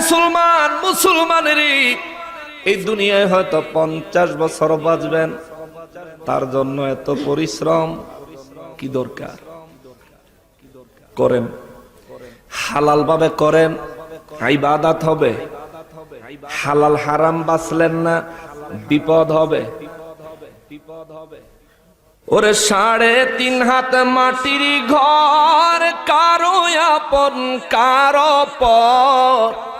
মুসলমান, মুসলমানেরই। এই দুনিয়ায় হয়তো পঞ্চাশ বছর বাঁচবেন। তার জন্য এত পরিশ্রম, কি দরকার? করেন। হালাল ভাবে করেন। ইবাদাত হবে। হালাল হারাম বাঁচলেন না, বিপদ হবে। ওরে সাড়ে তিন হাত মাটির ঘর, কারও আপন, কারও পর।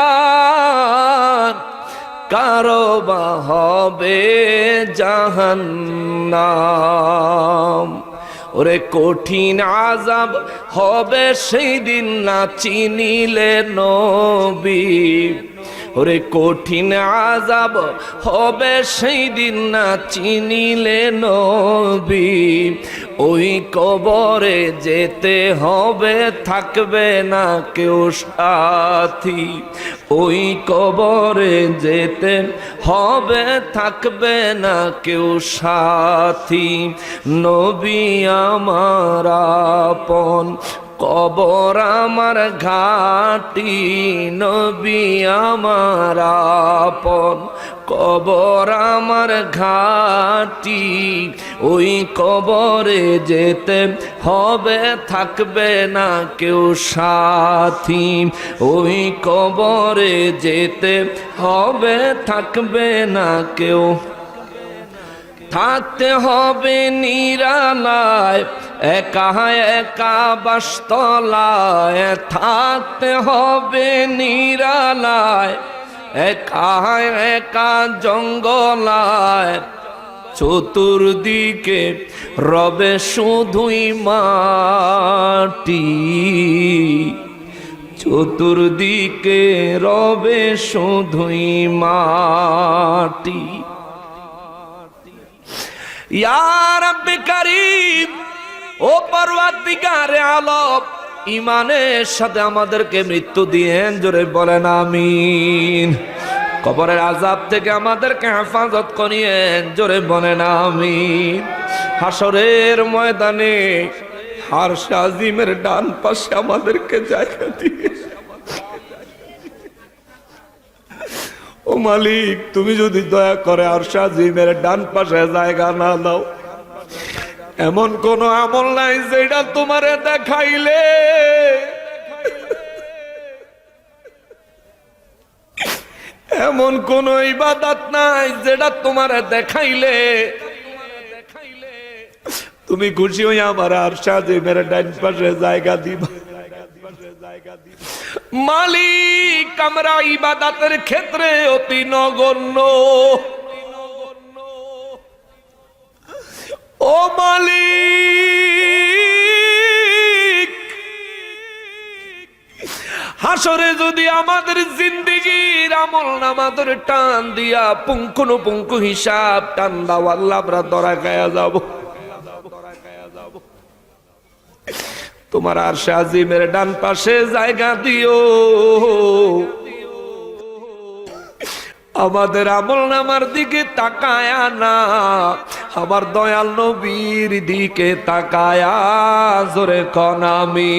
বা হবে জাহান্নাম। ওরে কঠিন আজাব হবে সেই দিন না চিনিলে নবী। ওরে কঠিন আজাব হবে সেই দিন না চিনিলে নবী। ওই কবরে যেতে হবে, থাকবে না কেউ সাথী। ওই কবরে যেতে হবে, থাকবে না কেউ সাথী। নবী আমার আপন কবর আমার ঘাটি, নবী আমার আপন। কবর আমার ঘাটি, ওই কবরে যেতে হবে, থাকবে না কেউ সাথী। ওই কবরে যেতে হবে, থাকবে না কেউ। থাকতে হবে নিরালায় একা একা বাসতলায় থাকতে হবে নিরালায়। একা একা জঙ্গলায় চতুর্দিকে রবে শুধুই মাটি। চতুর্দিকে রবে শুধুই মাটি। ইয়ার করিম ও পর্বাতিকারে আলম ইমানের সাথে আমাদেরকে মৃত্যু দিয়েন, জোরে বলেন আমিন। কবরের আজাব থেকে আমাদেরকে হেফাজত করিয়েন, জোরে বলেন আমিন। হাসরের ময়দানে হার শাজিমের ডান পাশে আমাদেরকে জায়গা দিয়ে। ও মালিক, তুমি যদি দয়া করে আর শাজিমের ডান পাশে জায়গা না দাও এমন কোন আমল নাই যেটা তোমারে দেখাইলে। এমন কোন ইবাদত নাই যেটা তোমারে দেখাইলে। তুমি খুশি হই আমার আর শাজিমের ডান পাশে জায়গা দিবা। মালিক, আমরা ইবাদাতের ক্ষেত্রে অতি নগণ্য। মালিক। হাসরে যদি আমাদের জিন্দিগির আমল নামাদের টান দিয়া পুঙ্খানুপুঙ্খ হিসাব টান দাও, আল্লাহ আমরা দরা গায়া যাব। তোমার আর শাজিমের ডান পাশে জায়গা দিও। আমাদের আমল নামার দিকে তাকায়া না। আমার দয়াল নবীর দিকে তাকায়া জোরে কনামি